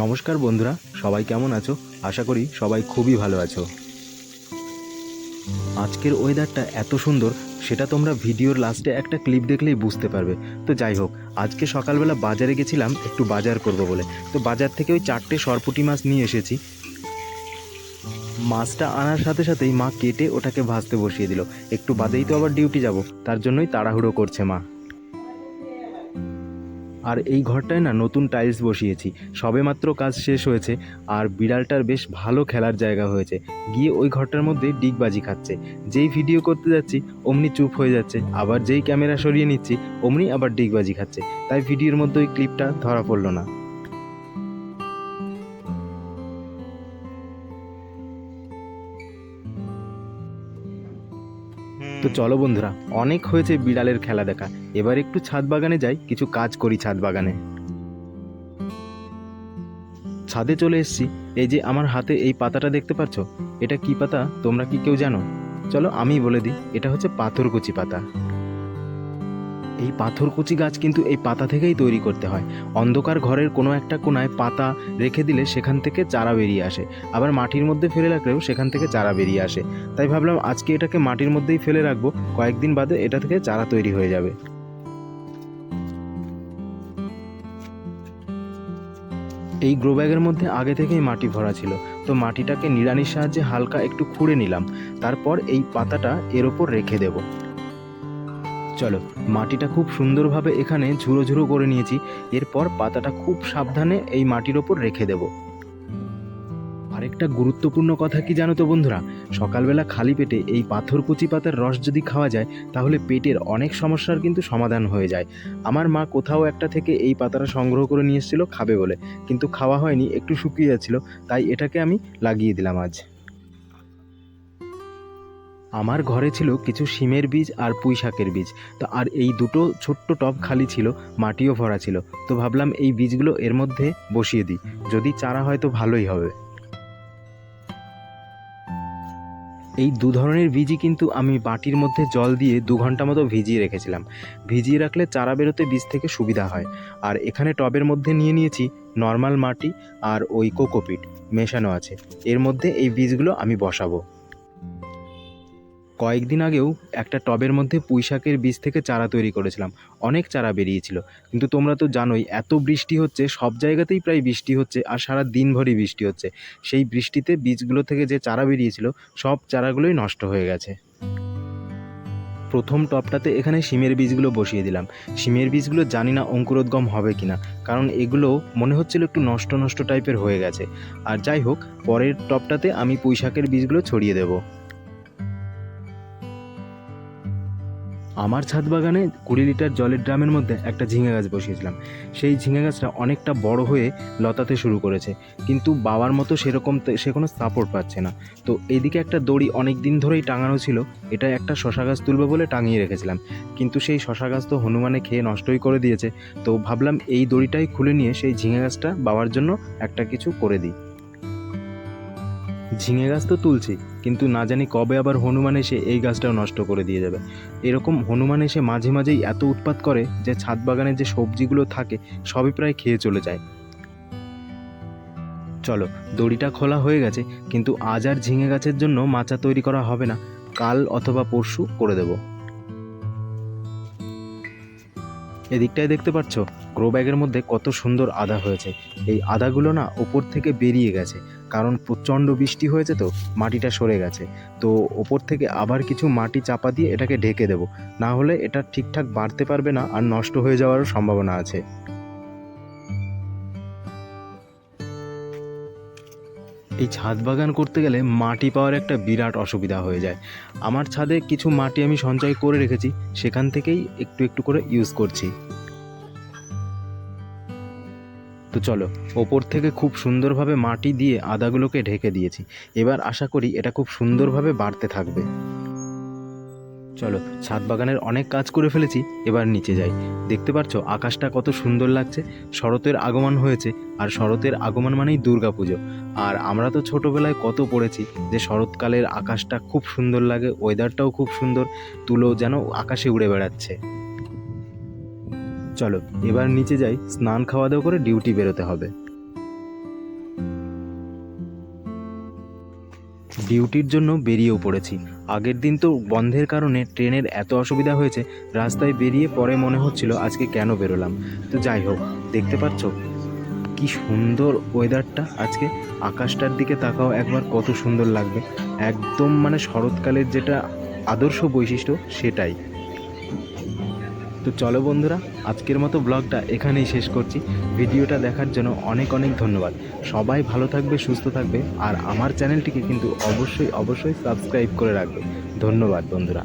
নমস্কার বন্ধুরা, সবাই কেমন আছো? আশা করি সবাই খুবই ভালো আছো। আজকের ওয়েদারটা এত সুন্দর, সেটা তোমরা ভিডিওর লাস্টে একটা ক্লিপ দেখলেই বুঝতে পারবে। তো যাই হোক, আজকে সকালবেলা বাজারে গেছিলাম, একটু বাজার করব বলে। তো বাজার থেকে ওই চারটে সরপুটি মাছ নিয়ে এসেছি। মাছটা আনার সাথে সাথেই মা কেটে ওটাকে ভাজতে বসিয়ে দিল। একটু বাদেই তো আবার ডিউটি যাব, তার জন্যই তাড়াহুড়ো করছে মা। আর এই ঘরটায় না নতুন টাইলস বসিয়েছি। সবে মাত্র কাজ শেষ হয়েছে আর বিড়ালটার বেশ ভালো খেলার জায়গা হয়েছে। গিয়ে ওই ঘরটার মধ্যে ডিগবাজি খাচ্ছে। যেই ভিডিও করতে যাচ্ছি, অমনি চুপ হয়ে যাচ্ছে। আবার যেই ক্যামেরা সরিয়ে নিচ্ছি, অমনি আবার ডিগবাজি খাচ্ছে। তাই ভিডিওর মধ্যে ওই ক্লিপটা ধরা পড়ল না। তো চলো বন্ধুরা অনেক হয়েছে বিড়ালের খেলা দেখা। এবার একটু ছাদ বাগানে যাই কিছু কাজ করি ছাদ বাগানে। ছাদে চলে এসছি। এই যে আমার হাতে এই পাতাটা দেখতে পাচ্ছ? এটা কি পাতা? তোমরা কি কেউ জানো? চলো আমি বলে দিই এটা হচ্ছে পাথরকুচি পাতা। এই পাথরকুচি গাছ কিন্তু এই পাতা থেকেই তৈরি করতে হয়। অন্ধকার ঘরের কোনো একটা কোনায় পাতা রেখে দিলে সেখান থেকে চারা বেরিয়ে আসে। আবার মাটির মধ্যে ফেলে রাখলেও সেখান থেকে চারা বেরিয়ে আসে। তাই ভাবলাম আজকে এটাকে মাটির মধ্যেই ফেলে রাখব। কয়েকদিন বাদে এটা থেকে চারা তৈরি হয়ে যাবে। এই গ্রো ব্যাগের মধ্যে আগে থেকেই মাটি ভরা ছিল। তো মাটিটাকে নিড়ানির সাহায্যে হালকা একটু খুঁড়ে নিলাম। তারপর এই পাতাটা এর ওপর রেখে দেব। চলো, মাটিটা খুব সুন্দরভাবে এখানে ঝুড়ো ঝুড়ো করে নিয়েছি। এরপর পাতাটা খুব সাবধানে এই মাটির ওপর রেখে দেব। আরেকটা গুরুত্বপূর্ণ কথা কি জানো তো বন্ধুরা? সকালবেলা খালি পেটে এই পাথরকুচি পাতার রস যদি খাওয়া যায়, তাহলে পেটের অনেক সমস্যার কিন্তু সমাধান হয়ে যায়। আমার মা কোথাও একটা থেকে এই পাতাটা সংগ্রহ করে নিয়ে এসেছিল খাবে বলে। কিন্তু খাওয়া হয়নি, একটু শুকিয়ে যাচ্ছিল, তাই এটাকে আমি লাগিয়ে দিলাম আজ। আমার ঘরে ছিল কিছু শিমের বীজ আর পুঁই শাকের বীজ। তো আর এই দুটো ছোট্ট টব খালি ছিল, মাটিও ভরা ছিল। তো ভাবলাম এই বীজগুলো এর মধ্যে বসিয়ে দিই। যদি চারা হয় তো ভালোই হবে। এই দু ধরনের বীজই কিন্তু আমি বাটির মধ্যে জল দিয়ে দু ঘণ্টা মতো ভিজিয়ে রেখেছিলাম। ভিজিয়ে রাখলে চারা বেরোতে বীজ থেকে সুবিধা হয়। আর এখানে টবের মধ্যে নিয়ে নিয়েছি নর্মাল মাটি আর ওই কোকোপিট, মেশানো আছে। এর মধ্যে এই বীজগুলো আমি বসাবো। কয়েকদিন আগেও একটা টবের মধ্যে পুঁইশাকের বীজ থেকে চারা তৈরি করেছিলাম। অনেক চারা বেরিয়েছিল। কিন্তু তোমরা তো জানোই, এত বৃষ্টি হচ্ছে, সব জায়গাতেই প্রায় বৃষ্টি হচ্ছে আর সারা দিনভরই বৃষ্টি হচ্ছে। সেই বৃষ্টিতে বীজগুলো থেকে যে চারা বেরিয়েছিল, সব চারাগুলোই নষ্ট হয়ে গেছে। প্রথম টপটাতে এখানে শিমের বীজগুলো বসিয়ে দিলাম। সিমের বীজগুলো জানি না অঙ্কুরোদ্গম হবে কিনা, কারণ এগুলো মনে হচ্ছিল একটু নষ্ট নষ্ট টাইপের হয়ে গেছে। আর যাই হোক, পরের টপটাতে আমি পুঁই শাকের বীজগুলো ছড়িয়ে দেবো। আমার ছাদ বাগানে কুড়ি লিটার জলের ড্রামের মধ্যে একটা ঝিঙে গাছ বসিয়েছিলাম। সেই ঝিঙে গাছটা অনেকটা বড় হয়ে লতাতে শুরু করেছে। কিন্তু বাবার মতো সেরকম সে কোনো সাপোর্ট পাচ্ছে না। তো এইদিকে একটা দড়ি অনেক দিন ধরেই টাঙানো ছিল। এটা একটা শশা গাছ তুলবে বলে টাঙিয়ে রেখেছিলাম। কিন্তু সেই শশা গাছ তো হনুমানে খেয়ে নষ্টই করে দিয়েছে। তো ভাবলাম এই দড়িটাই খুলে নিয়ে সেই ঝিঙে গাছটা বাবার জন্য একটা কিছু করে দিই। ঝিঙে গাছ তো তুলছি, কিন্তু না জানি কবে আবার হনুমান এসে এই গাছটাও নষ্ট করে দিয়ে যাবে। এরকম হনুমান এসে মাঝে মাঝেই এত উৎপাত করে যে ছাদ বাগানে যে সবজিগুলো থাকে, সবই প্রায় খেয়ে চলে যায়। চলো, দড়িটা খোলা হয়ে গেছে, কিন্তু আজ আর ঝিঙে গাছের জন্য মাচা তৈরি করা হবে না। কাল অথবা পরশু করে দেব। এদিকটায় দেখতে পাচ্ছ, গ্রো ব্যাগের মধ্যে কত সুন্দর আদা হয়েছে। এই আদাগুলো না ওপর থেকে বেরিয়ে গেছে। কারণ প্রচণ্ড বৃষ্টি হয়েছে তো, মাটিটা সরে গেছে। তো ওপর থেকে আবার কিছু মাটি চাপা দিয়ে এটাকে ঢেকে দেব। না হলে এটা ঠিকঠাক বাড়তে পারবে না আর নষ্ট হয়ে যাওয়ারও সম্ভাবনা আছে। এই ছাদ বাগান করতে গেলে মাটি পাওয়ার একটা বিরাট অসুবিধা হয়ে যায়। আমার ছাদে কিছু মাটি আমি সঞ্চয় করে রেখেছি, সেখান থেকেই একটু একটু করে ইউজ করছি। তো চলো, ওপর থেকে খুব সুন্দরভাবে মাটি দিয়ে আদাগুলোকে ঢেকে দিয়েছি। এবার আশা করি এটা খুব সুন্দরভাবে বাড়তে থাকবে। চলো, ছাদ বাগানের অনেক কাজ করে ফেলেছি, এবার নিচে যাই। দেখতে পাচ্ছ আকাশটা কত সুন্দর লাগছে। শরতের আগমন হয়েছে, আর শরতের আগমন মানেই দুর্গাপুজো। আর আমরা তো ছোটোবেলায় কত পড়েছি যে শরৎকালের আকাশটা খুব সুন্দর লাগে ওয়েদারটাও খুব সুন্দর তুলো যেন আকাশে উড়ে বেড়াচ্ছে। চলো, এবার নিচে যাই, স্নান খাওয়া দাওয়া করে ডিউটি বেরোতে হবে। ডিউটির জন্য বেরিয়েও পড়েছি। আগের দিন তো বন্ধের কারণে ট্রেনের এত অসুবিধা হয়েছে, রাস্তায় বেরিয়ে পরে মনে হচ্ছিল আজকে কেন বেরোলাম। তো যাই হোক, দেখতে পাচ্ছ কি সুন্দর ওয়েদারটা আজকে। আকাশটার দিকে তাকাও একবার, কত সুন্দর লাগবে। একদম মানে শরৎকালের যেটা আদর্শ বৈশিষ্ট্য, সেটাই। তো চলো বন্ধুরা, আজকের মতো ব্লগটা এখানেই শেষ করছি। ভিডিওটা দেখার জন্য অনেক অনেক ধন্যবাদ। সবাই ভালো থাকবে, সুস্থ থাকবে, আর আমার চ্যানেলটিকে কিন্তু অবশ্যই অবশ্যই সাবস্ক্রাইব করে রাখবে। ধন্যবাদ বন্ধুরা।